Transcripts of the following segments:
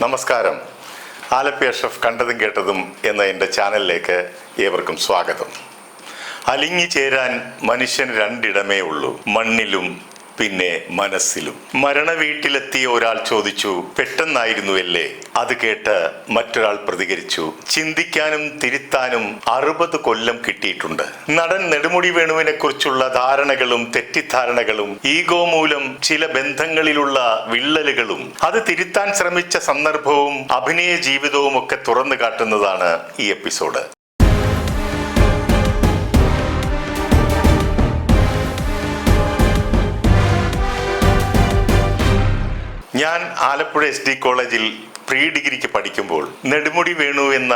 നമസ്കാരം. ആലപ്പി അഷ്റഫ് കണ്ടതും കേട്ടതും എന്ന എന്റെ ചാനലിലേക്ക് ഏവർക്കും സ്വാഗതം. അലിങ്ങി ചേരാൻ മനുഷ്യൻ രണ്ടിടമേ ഉള്ളൂ. മണ്ണിലും പിന്നെ മനസ്സിലും. മരണ വീട്ടിലെത്തിയ ഒരാൾ ചോദിച്ചു പെട്ടെന്നായിരുന്നു അല്ലേ അത് കേട്ട് മറ്റൊരാൾ പ്രതികരിച്ചു ചിന്തിക്കാനും തിരുത്താനും അറുപത് കൊല്ലം കിട്ടിയിട്ടുണ്ട്. നടൻ നെടുമുടി വേണുവിനെ കുറിച്ചുള്ള ധാരണകളും തെറ്റിദ്ധാരണകളും ഈഗോ മൂലം ചില ബന്ധങ്ങളിലുള്ള വിള്ളലുകളും അത് തിരുത്താൻ ശ്രമിച്ച സന്ദർഭവും അഭിനയ ജീവിതവും ഒക്കെ തുറന്നു കാട്ടുന്നതാണ് ഈ എപ്പിസോഡ്. ഞാൻ ആലപ്പുഴ എസ് ഡി കോളേജിൽ പ്രീ ഡിഗ്രിക്ക് പഠിക്കുമ്പോൾ നെടുമുടി വേണു എന്ന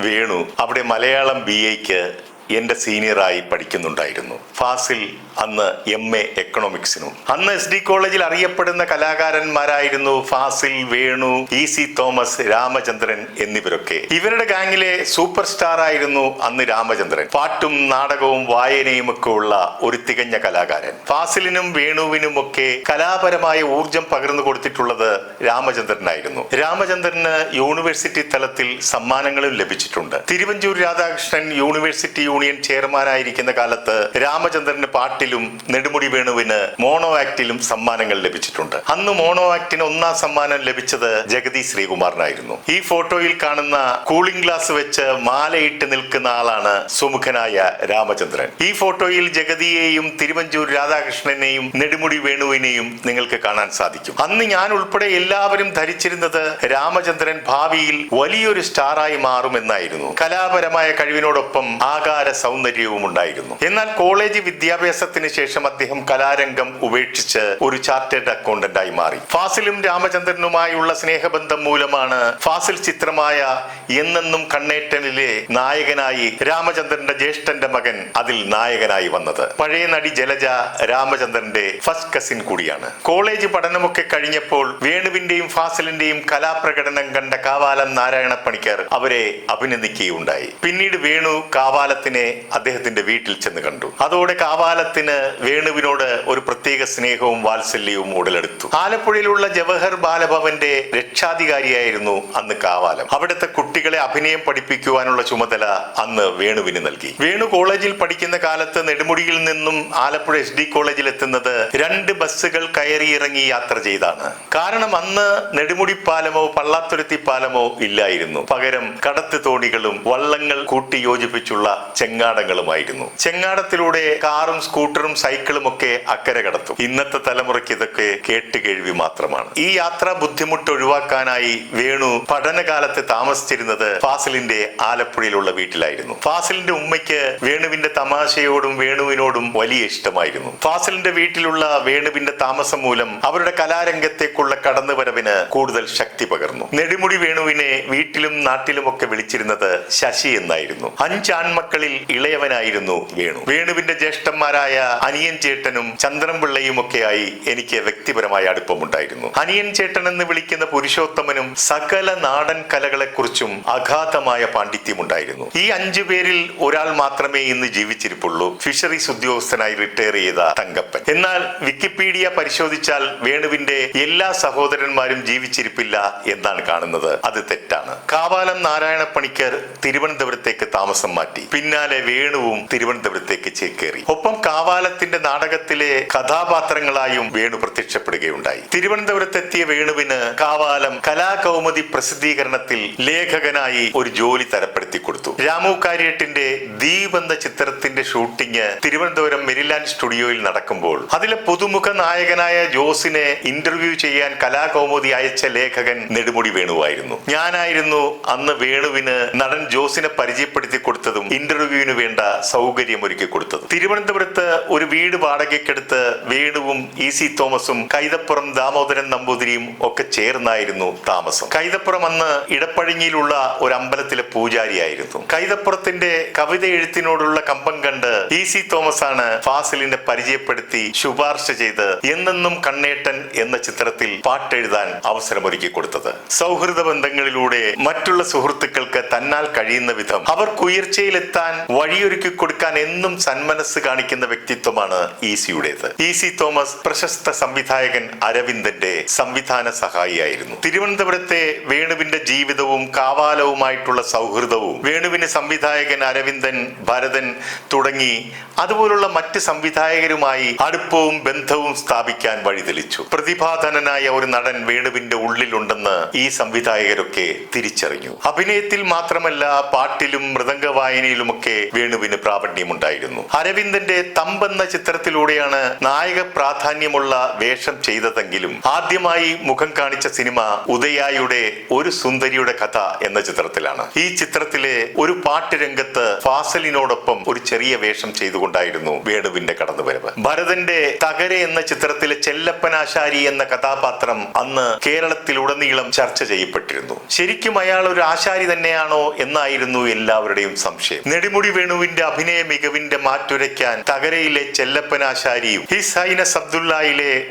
വേണു അവിടെ മലയാളം ബി എക്ക് എന്റെ സീനിയറായി പഠിക്കുന്നുണ്ടായിരുന്നു. ഫാസിൽ അന്ന് എം എ എക്കണോമിക്സിനും അന്ന് എസ് ഡി കോളേജിൽ അറിയപ്പെടുന്ന കലാകാരന്മാരായിരുന്നു Fazil Venu E C Thomas Ramachandran എന്നിവരൊക്കെ. ഇവരുടെ ഗാങ്ങിലെ സൂപ്പർ സ്റ്റാർ ആയിരുന്നു അന്ന് രാമചന്ദ്രൻ. പാട്ടും നാടകവും വായനയും ഒക്കെ ഉള്ള ഒരു തികഞ്ഞ കലാകാരൻ. ഫാസിലിനും വേണുവിനും ഒക്കെ കലാപരമായ ഊർജം പകർന്നു കൊടുത്തിട്ടുള്ളത് രാമചന്ദ്രനായിരുന്നു. രാമചന്ദ്രന് യൂണിവേഴ്സിറ്റി തലത്തിൽ സമ്മാനങ്ങളും ലഭിച്ചിട്ടുണ്ട്. തിരുവഞ്ചൂർ രാധാകൃഷ്ണൻ യൂണിവേഴ്സിറ്റി യൂണിയൻ ചെയർമാനായിരിക്കുന്ന കാലത്ത് രാമചന്ദ്രന് പാട്ടിലും നെടുമുടി വേണുവിന് മോണോ ആക്ടിലും സമ്മാനങ്ങൾ ലഭിച്ചിട്ടുണ്ട്. അന്ന് മോണോ ആക്ടിന് ഒന്നാം സമ്മാനം ലഭിച്ചത് ജഗതി ശ്രീകുമാറിനായിരുന്നു. ഈ ഫോട്ടോയിൽ കാണുന്ന കൂളിംഗ് ഗ്ലാസ് വെച്ച് മാലയിട്ട് നിൽക്കുന്ന ആളാണ് സുമുഖനായ രാമചന്ദ്രൻ. ഈ ഫോട്ടോയിൽ ജഗതിയെയും തിരുവഞ്ചൂർ രാധാകൃഷ്ണനെയും നെടുമുടി വേണുവിനെയും നിങ്ങൾക്ക് കാണാൻ സാധിക്കും. അന്ന് ഞാൻ ഉൾപ്പെടെ എല്ലാവരും ധരിച്ചിരുന്നത് രാമചന്ദ്രൻ ഭാവിയിൽ വലിയൊരു സ്റ്റാറായി മാറുമെന്നായിരുന്നു. കലാപരമായ കഴിവിനോടൊപ്പം ആകാര സൗന്ദര്യവും ഉണ്ടായിരുന്നു. എന്നാൽ കോളേജ് വിദ്യാഭ്യാസത്തിന് ശേഷം അദ്ദേഹം കലാരംഗം ഉപേക്ഷിച്ച് ഒരു ചാർട്ടേഡ് അക്കൗണ്ടന്റായി മാറി. ഫാസിലും രാമചന്ദ്രനുമായുള്ള സ്നേഹബന്ധം മൂലമാണ് ഫാസിൽ ചിത്രമായ എന്നെന്നും കണ്ണേറ്റനിലെ നായകനായി രാമചന്ദ്രന്റെ ജ്യേഷ്ഠന്റെ മകൻ അതിൽ നായകനായി വന്നത്. പഴയ നടി ജലജ രാമചന്ദ്രന്റെ ഫസ്റ്റ് കസിൻ കൂടിയാണ്. കോളേജ് പഠനമൊക്കെ കഴിഞ്ഞപ്പോൾ വേണുവിന്റെയും ഫാസിലിന്റെയും കലാപ്രകടനം കണ്ട കാവാലം നാരായണ പണിക്കർ അവരെ അഭിനന്ദിക്കുകയുണ്ടായി. പിന്നീട് വേണു കാവാലത്തിനെ അദ്ദേഹത്തിന്റെ വീട്ടിൽ ചെന്ന് കണ്ടു. അതോടെ കാവാലത്തിന് വേണുവിനോട് ഒരു പ്രത്യേക സ്നേഹവും വാത്സല്യവും ഉടലെടുത്തു. ആലപ്പുഴയിലുള്ള ജവഹർ ബാലഭവന്റെ രക്ഷാധികാരിയായിരുന്നു അന്ന് കാവാലം. അവിടുത്തെ കുട്ടികളെ അഭിനയം പഠിപ്പിക്കുവാനുള്ള ചുമതല അന്ന് വേണുവിന് നൽകി. വേണു കോളേജിൽ പഠിക്കുന്ന കാലത്ത് നെടുമുടിയിൽ നിന്നും ആലപ്പുഴ എസ് ഡി കോളേജിൽ എത്തുന്നത് രണ്ട് ബസ്സുകൾ കയറി ഇറങ്ങി യാത്ര ചെയ്താണ്. കാരണം അന്ന് നെടുമുടി പാലമോ പള്ളാത്തുരുത്തി പാലമോ ഇല്ലായിരുന്നു. പകരം കടത്ത് തോണികളും വള്ളങ്ങൾ കൂട്ടി യോജിപ്പിച്ചുള്ള ചെങ്ങാടങ്ങളുമായിരുന്നു. ചെങ്ങാടത്തിലൂടെ കാറും സ്കൂട്ടറും സൈക്കിളും ഒക്കെ അക്കരെ കടത്തും. ഇന്നത്തെ തലമുറയ്ക്ക് ഇതൊക്കെ കേട്ടുകേഴ്വി മാത്രമാണ്. ഈ യാത്രാ ബുദ്ധിമുട്ട് ഒഴിവാക്കാനായി വേണു പഠനകാലത്ത് താമസിച്ചിരുന്നത് ഫാസിലിന്റെ ആലപ്പുഴയിലുള്ള വീട്ടിലായിരുന്നു. ഫാസിലിന്റെ ഉമ്മയ്ക്ക് വേണുവിന്റെ തമാശയോടും വേണുവിനോടും വലിയ ഇഷ്ടമായിരുന്നു. ഫാസിലിന്റെ വീട്ടിലുള്ള വേണുവിന്റെ താമസം മൂലം അവരുടെ കലാരംഗത്തേക്കുള്ള കടന്നുവരവിന് കൂടുതൽ ശക്തി പകർന്നു. നെടുമുടി വേണുവിനെ വീട്ടിലും നാട്ടിലുമൊക്കെ വിളിച്ചിരുന്നത് ശശി എന്നായിരുന്നു. അഞ്ചാൺമക്കളിൽ ഇളയവനായിരുന്നു വേണു. വേണുവിന്റെ ജ്യേഷ്ഠന്മാരായ അനിയൻ ചേട്ടനും ചന്ദ്രൻപിള്ളയും ഒക്കെയായി എനിക്ക് വ്യക്തിപരമായ അടുപ്പമുണ്ടായിരുന്നു. അനിയൻ ചേട്ടൻ എന്ന് വിളിക്കുന്ന പുരുഷോത്തമനും സകല നാടൻ കലകളെക്കുറിച്ചും അഗാധമായ പാണ്ഡിത്യമുണ്ടായിരുന്നു. ഈ അഞ്ചു പേരിൽ ഒരാൾ മാത്രമേ ഇന്ന് ജീവിച്ചിരിപ്പുള്ളൂ. ഫിഷറീസ് ഉദ്യോഗസ്ഥനായി റിട്ടയർ ചെയ്ത തങ്കപ്പൻ. എന്നാൽ വിക്കിപീഡിയ പരിശോധിച്ചാൽ വേണുവിന്റെ എല്ലാ സഹോദരന്മാരും ജീവിച്ചിരിപ്പില്ല എന്നാണ് കാണുന്നത്. അത് തെറ്റാണ്. കാവാലം നാരായണ പണിക്കർ തിരുവനന്തപുരത്തേക്ക് താമസം മാറ്റി. പിന്നാലെ വേണുവും തിരുവനന്തപുരത്തേക്ക് ചേക്കേറി ഒപ്പം കാവാലത്തിന്റെ നാടകത്തിലെ കഥാപാത്രങ്ങളായും വേണു പ്രത്യക്ഷപ്പെടുകയുണ്ടായി. തിരുവനന്തപുരത്തെത്തിയ വേണുവിന് കാവാലം കലാകൗമുദി പ്രസിദ്ധീകരണത്തിൽ ലേഖകനായി ഒരു ജോലി തരപ്പെടുത്തി കൊടുത്തു. രാമു കാര്യട്ടിന്റെ ദീപ് എന്ന ചിത്രത്തിന്റെ ഷൂട്ടിംഗ് തിരുവനന്തപുരം മെരിലാൻഡ് സ്റ്റുഡിയോയിൽ നടക്കുമ്പോൾ അതിലെ പുതുമുഖ നായകനായ ജോസിനെ ഇന്റർവ്യൂ ചെയ്യാൻ കലാകൗമുദി അയച്ച ലേഖകൻ നെടുമുടി വേണുവായിരുന്നു. ഞാനായിരുന്നു അന്ന് വേണുവിന് നടൻ ജോസിനെ പരിചയപ്പെടുത്തി കൊടുത്തതും ഇന്റർവ്യൂവിന് വേണ്ട സൗകര്യം ഒരുക്കി കൊടുത്തത്. തിരുവനന്തപുരത്ത് ഒരു വീട് വാടകയ്ക്കെടുത്ത് വേണുവും ഇ സി തോമസും കൈതപ്പുറം ദാമോദരൻ നമ്പൂതിരിയും ഒക്കെ ചേർന്നായിരുന്നു താമസം. കൈതപ്പുറം അന്ന് ഇടപ്പഴിഞ്ഞിയിലുള്ള ഒരു അമ്പലത്തിലെ പൂജാരിയായിരുന്നു. കൈതപ്പുറത്തിന്റെ കവിത എഴുത്തിനോടുള്ള കമ്പം കണ്ട് ഇ സി തോമസ് ആണ് ഫാസിലിനെ പരിചയപ്പെടുത്തി ശുപാർശ ചെയ്ത് എന്നെന്നും കണ്ണേട്ടൻ എന്ന ചിത്രത്തിൽ പാട്ടെഴുതാൻ അവസരമൊരുക്കി കൊടുത്തത്. സൗഹൃദ ബന്ധങ്ങളിലൂടെ മറ്റുള്ള സുഹൃത്തുക്കൾക്ക് തന്നാൽ കഴിയുന്ന വിധം അവർക്ക് ഉയർച്ചയിലെത്താൻ വഴിയൊരുക്കി കൊടുക്കാൻ എന്നും സന്മനസ് കാണിക്കുന്ന വ്യക്തിത്വമാണ് ഈസിയുടേത്. ഈസി തോമസ് പ്രശസ്ത സംവിധായകൻ അരവിന്ദന്റെ സംവിധാന സഹായിയായിരുന്നു. തിരുവനന്തപുരത്തെ വേണുവിന്റെ ജീവിതവും കാവാലവുമായിട്ടുള്ള സൗഹൃദവും വേണുവിന് സംവിധായകൻ അരവിന്ദൻ ഭരതൻ തുടങ്ങി അതുപോലുള്ള മറ്റ് സംവിധായകരുമായി അടുപ്പവും ബന്ധവും സ്ഥാപിക്കാൻ വഴിതെളിച്ചു. പ്രതിഭാധനനായ ഒരു നടൻ വേണുവിന്റെ ഉള്ളിലുണ്ടെന്ന് ഈ സംവിധായകരൊക്കെ തിരിച്ചറിഞ്ഞു. അഭിനയത്തിൽ മാത്രമല്ല പാട്ടിലും മൃദംഗ വായനയിലുമൊക്കെ വേണുവിന് പ്രാവണ്യമുണ്ടായിരുന്നു. അരവിന്ദന്റെ തമ്പെന്ന ചിത്രത്തിലൂടെയാണ് നായക പ്രാധാന്യമുള്ള വേഷം ചെയ്തതെങ്കിലും ആദ്യമായി മുഖം കാണിച്ച സിനിമ ഉദയായുടെ ഒരു സുന്ദരിയുടെ കഥ എന്ന ചിത്രത്തിലാണ്. ഈ ചിത്രത്തിലെ ഒരു പാട്ട് രംഗത്ത് ഫാസലിനോടൊപ്പം ഒരു ചെറിയ വേഷം ചെയ്തുകൊണ്ടായിരുന്നു വേണുവിന്റെ കടന്നുവരവ്. ഭരതന്റെ തകര എന്ന ചിത്രത്തിലെ ചെല്ലപ്പനാശാരി എന്ന കഥാപാത്രം അന്ന് കേരളത്തിലുടനീളം ചർച്ച ചെയ്യപ്പെട്ടിരുന്നു. ശരിക്കും അയാൾ ഒരു ആശാരി തന്നെയാണോ എന്നായിരുന്നു എല്ലാവരുടെയും സംശയം. നെടുമുടി വേണുവിന്റെ അഭിനയ മികവിന്റെ മാറ്റുരയ്ക്കാൻ തകരയിലെ ചെല്ലപ്പനാശാരിയും ഹിസ് ഹൈനസ്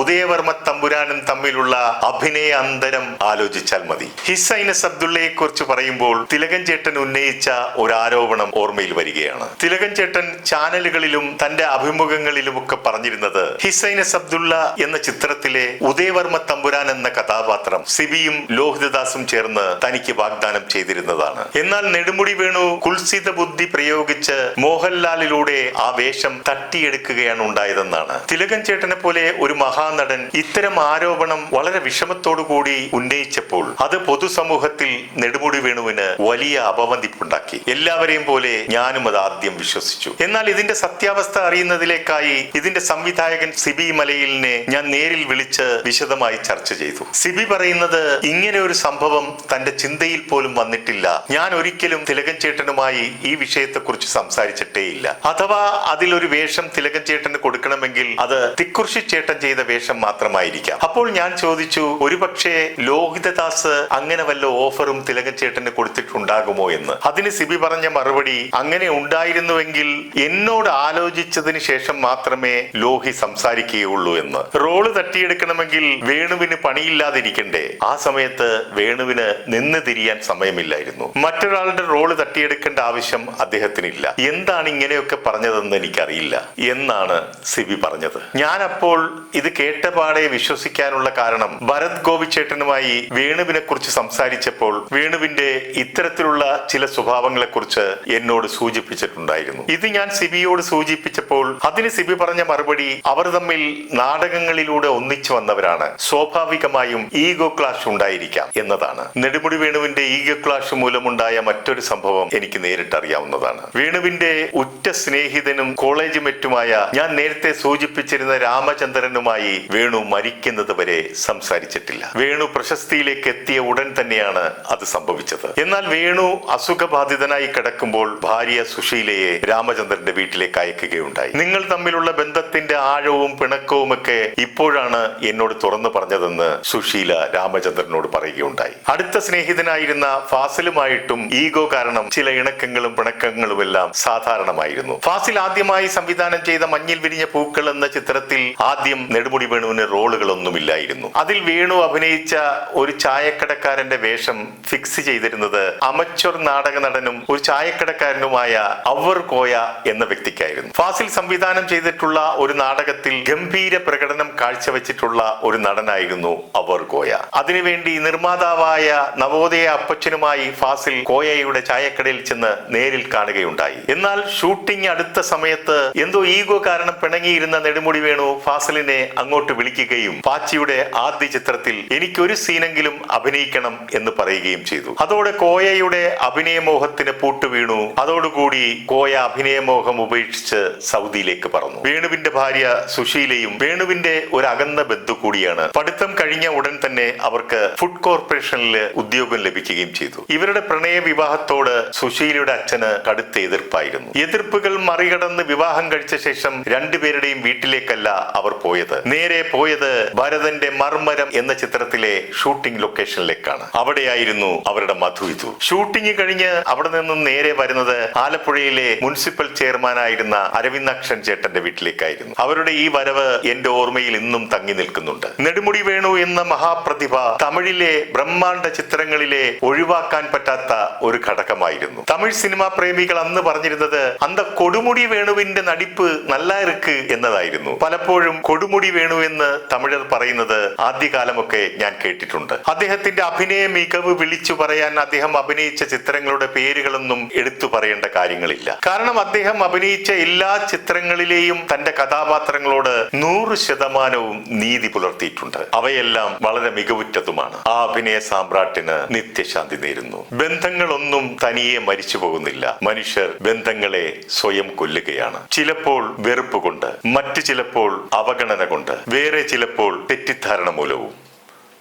ഉദയവർമ്മ തമ്പുരാനും തമ്മിലുള്ള അഭിനയ അന്തരം ആലോചിച്ചാൽ മതി. ഹിസ് ഹൈനസ് അബ്ദുള്ളയെ കുറിച്ച് പറയുമ്പോൾ തിലകൻ ചേട്ടൻ ഉന്നയിച്ച ഒരു ആരോപണം ഓർമ്മയിൽ വരികയാണ്. തിലകൻ ചേട്ടൻ ചാനലുകളിലും തന്റെ അഭിമുഖങ്ങളിലും ഒക്കെ പറഞ്ഞിരുന്നത് ഹിസൈനസ് അബ്ദുള്ള എന്ന ചിത്രത്തിലെ ഉദയവർമ്മ തമ്പുരാൻ എന്ന കഥാപാത്രം സിബിയും ലോഹിതദാസും ചേർന്ന് തനിക്ക് വാഗ്ദാനം ചെയ്തിരുന്നതാണ്. എന്നാൽ നെടുമുടി വേണു കുൽസിത ബുദ്ധി പ്രയോഗിച്ച് മോഹൻലാലിലൂടെ ആ വേഷം തട്ടിയെടുക്കുകയാണ് ഉണ്ടായതെന്നാണ്. തിലകൻ ചേട്ടനെ പോലെ ഒരു മഹാനടൻ ഇത്തരം ആരോപണം വളരെ വിഷമത്തോടു കൂടി ഉന്നയിച്ചപ്പോൾ അത് പൊതുസമൂഹത്തിൽ നെടുമുടി വേണുവിന് വലിയ അപമതിപ്പുണ്ടാക്കി എല്ലാവരെയും പോലെ ഞാനും അത് ആദ്യം വിശ്വസിച്ചു. എന്നാൽ ഇതിന്റെ സത്യാവസ്ഥ അറിയുന്നതിലേക്കായി ഇതിന്റെ സംവിധായകൻ സിബി മലയിലിനെ ഞാൻ നേരിൽ വിളിച്ച് വിശദമായി ചർച്ച ചെയ്തു. സിബി പറയുന്നത് ഇങ്ങനെ ഒരു സംഭവം തന്റെ ചിന്തയിൽ പോലും വന്നിട്ടില്ല. ഞാൻ ഒരിക്കലും തിലകൻ ചേട്ടനുമായി ഈ വിഷയത്തെക്കുറിച്ച് സംസാരിച്ചിട്ടേയില്ല അഥവാ അതിലൊരു വേഷം തിലകൻ ചേട്ടന് കൊടുക്കണമെങ്കിൽ അത് തിക്കുറിശി ചേട്ടൻ ചെയ്ത വേഷം മാത്രമായിരിക്കാം. അപ്പോൾ ഞാൻ ചോദിച്ചു ഒരുപക്ഷെ ലോഹിതദാസ് അങ്ങനെ വല്ല ഓഫറും തിലകൻ ചേട്ടന് കൊടുത്തിട്ടുണ്ടാകുമോ എന്ന്. അതിന് സിബി പറഞ്ഞ മറുപടി അങ്ങനെ ഉണ്ടായിരുന്നുവെങ്കിൽ എന്നോട് ആലോചിച്ചതിന് ശേഷം മാത്രമേ ലോഹി സംസാരിക്കുകയുള്ളൂ എന്ന്. റോൾ തട്ടിയെടുക്കണമെങ്കിൽ വേണുവിന് പണിയില്ലാതിരിക്കണ്ടേ. ആ സമയത്ത് വേണുവിന് നിന്ന് തിരിയാൻ സമയമില്ലായിരുന്നു. മറ്റൊരാളുടെ റോൾ തട്ടിയെടുക്കേണ്ട ആവശ്യം അദ്ദേഹത്തിനില്ല എന്താണ് ഇങ്ങനെയൊക്കെ പറഞ്ഞതെന്ന് എനിക്കറിയില്ല. എന്നാണ് സിബി പറഞ്ഞത്. ഞാനപ്പോൾ ഇത് കേട്ടപാടെ വിശ്വസിക്കാനുള്ള കാരണം ഭരത് ഗോപിച്ചേട്ടനുമായി വേണുവിനെ കുറിച്ച് സംസാരിച്ചപ്പോൾ വേണുവിന്റെ ഇത്തരത്തിലുള്ള ചില സ്വഭാവങ്ങളെ കുറിച്ച് എന്നോട് സൂചിപ്പിച്ചിട്ടുണ്ടായിരുന്നു. ഇത് ഞാൻ സിബിയോട് സൂചിപ്പിച്ചപ്പോൾ അതിന് സിബി പറഞ്ഞ മറുപടി അവർ തമ്മിൽ നാടകങ്ങളിലൂടെ ഒന്നിച്ചു വന്നവരാണ്. സ്വാഭാവികമായും ഈഗോ ക്ലാഷ് ഉണ്ടായിരിക്കാം എന്നതാണ്. നെടുമുടി വേണുവിന്റെ ഈഗോ ക്ലാഷ് മൂലമുണ്ടായ മറ്റൊരു സംഭവം എനിക്ക് നേരിട്ടറിയാവുന്നതാണ്. വേണുവിന്റെ ഉറ്റ സ്നേഹിതനും കോളേജ് മെറ്റുമായ ഞാൻ നേരത്തെ സൂചിപ്പിച്ചിരുന്ന രാമചന്ദ്രനുമായി വേണു മരിക്കുന്നത് വരെ സംസാരിച്ചിട്ടില്ല. വേണു പ്രശസ്തിയിലേക്ക് എത്തിയ ഉടൻ തന്നെയാണ് അത് സംഭവിച്ചത്. എന്നാൽ വേണു അസുഖബാധിതനായി കിടക്കുമ്പോൾ ഭാര്യ സുശീലയെ രാമചന്ദ്രന്റെ വീട്ടിലേക്ക് അയക്കുകയുണ്ടായി. നിങ്ങൾ തമ്മിലുള്ള ബന്ധത്തിന്റെ ആഴവും പിണക്കവും ഒക്കെ ഇപ്പോഴാണ് എന്നോട് തുറന്നു പറഞ്ഞതെന്ന് സുശീല രാമചന്ദ്രനോട് പറയുകയുണ്ടായി. അടുത്ത സ്നേഹിതനായിരുന്ന ഫാസിലുമായിട്ടും ഈഗോ കാരണം ചില ഇണക്കങ്ങളും പിണക്കങ്ങളും എല്ലാം സാധാരണമായിരുന്നു. ഫാസിൽ ആദ്യമായി സംവിധാനം ചെയ്ത മഞ്ഞിൽ വിരിഞ്ഞ പൂക്കൾ എന്ന ചിത്രത്തിൽ ആദ്യം നെടുമുടി വേണുവിന് റോളുകളൊന്നുമില്ലായിരുന്നു. അതിൽ വേണു അഭിനയിച്ച ഒരു ചായക്കടക്കാരന്റെ വേഷം ഫിക്സ് ചെയ്തിരുന്നത് അമച്വർ നാടക നടനും ഒരു ചായക്കടക്കാരനുമായ അവർ കോയ എന്ന വ്യക്തിക്കായിരുന്നു. ഫാസിൽ സംവിധാനം ചെയ്തിട്ടുള്ള ഒരു നാടകത്തിൽ ഗംഭീര പ്രകടനം കാഴ്ചവെച്ചിട്ടുള്ള ഒരു നടനായിരുന്നു അവർ കോയ. അതിനുവേണ്ടി നിർമ്മാതാവായ നവോദയ അപ്പച്ചനുമായി ഫാസിൽ കോയയുടെ ചായക്കടയിൽ ചെന്ന് നേരിൽ കാണുകയുണ്ടായി. എന്നാൽ ഷൂട്ടിംഗ് അടുത്ത സമയത്ത് എന്തോ ഈഗോ കാരണം പിണങ്ങിയിരുന്ന നെടുമുടി വേണു ഫാസലിനെ അങ്ങോട്ട് വിളിക്കുകയും പാച്ചിയുടെ ആദ്യ ചിത്രത്തിൽ എനിക്കൊരു സീനെങ്കിലും അഭിനയിക്കണം എന്ന് പറയുകയും ചെയ്തു. അതോടെ കോയയുടെ അഭിനയമോഹത്തിന് പൂട്ട് വീണു അതോടുകൂടി കോയ അഭിനയമോഹം ഉപേക്ഷിച്ച് സൗദിയിലേക്ക് പറഞ്ഞു വേണുവിന്റെ ഭാര്യ സുശീലയും വേണുവിന്റെ ഒരു അകന്ന ബന്ധു കൂടിയാണ്. പഠിത്തം കഴിഞ്ഞ ഉടൻ തന്നെ അവർക്ക് ഫുഡ് കോർപ്പറേഷനിൽ ഉദ്യോഗം ലഭിക്കുകയും ചെയ്തു. ഇവരുടെ പ്രണയ വിവാഹത്തോട് സുശീലയുടെ അച്ഛന് എതിർപ്പായിരുന്നു. എതിർപ്പുകൾ മറികടന്ന് വിവാഹം കഴിച്ച ശേഷം രണ്ടുപേരുടെയും വീട്ടിലേക്കല്ല അവർ പോയത്. നേരെ പോയത് ഭരതന്റെ മർമരം എന്ന ചിത്രത്തിലെ ഷൂട്ടിംഗ് ലൊക്കേഷനിലേക്കാണ്. അവിടെയായിരുന്നു അവരുടെ മധുവിധു ഷൂട്ടിംഗ് കഴിഞ്ഞ് അവിടെ നിന്നും നേരെ വരുന്നത് ആലപ്പുഴയിലെ മുനിസിപ്പൽ ചെയർമാനായിരുന്ന അരവിന്ദാക്ഷൻ ചേട്ടന്റെ വീട്ടിലേക്കായിരുന്നു. അവരുടെ ഈ വരവ് എന്റെ ഓർമ്മയിൽ ഇന്നും തങ്ങി നിൽക്കുന്നുണ്ട്. നെടുമുടി വേണു എന്ന മഹാപ്രതിഭ തമിഴിലെ ബ്രഹ്മാണ്ഡ ചിത്രങ്ങളിലെ ഒഴിവാക്കാൻ പറ്റാത്ത ഒരു ഘടകമായിരുന്നു. തമിഴ് സിനിമാ പ്രേമികൾ സ്ത്രീകൾ അന്ന് പറഞ്ഞിരുന്നത് അന്ത കൊടുമുടി വേണുവിന്റെ നടിപ്പ് നല്ലായിരിക്ക് എന്നതായിരുന്നു. പലപ്പോഴും കൊടുമുടി വേണു എന്ന് തമിഴർ പറയുന്നത് ആദ്യകാലമൊക്കെ ഞാൻ കേട്ടിട്ടുണ്ട്. അദ്ദേഹത്തിന്റെ അഭിനയ മികവ് വിളിച്ചു പറയാൻ അദ്ദേഹം അഭിനയിച്ച ചിത്രങ്ങളുടെ പേരുകളൊന്നും എടുത്തു പറയേണ്ട കാര്യങ്ങളില്ല. കാരണം അദ്ദേഹം അഭിനയിച്ച എല്ലാ ചിത്രങ്ങളിലെയും തന്റെ കഥാപാത്രങ്ങളോട് നൂറ് ശതമാനവും നീതി പുലർത്തിയിട്ടുണ്ട്. അവയെല്ലാം വളരെ മികവുറ്റതുമാണ്. ആ അഭിനയ സാമ്രാട്ടിന് നിത്യശാന്തി നേരുന്നു. ബന്ധങ്ങളൊന്നും തനിയെ മരിച്ചു പോകുന്നില്ല. മനുഷ്യർ ബന്ധങ്ങളെ സ്വയം കൊല്ലുകയാണ്. ചിലപ്പോൾ വെറുപ്പ് കൊണ്ട് മറ്റു ചിലപ്പോൾ അവഗണന കൊണ്ട് വേറെ ചിലപ്പോൾ തെറ്റിദ്ധാരണ മൂലവും.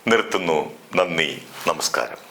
നിർത്തുന്നു നന്ദി നമസ്കാരം.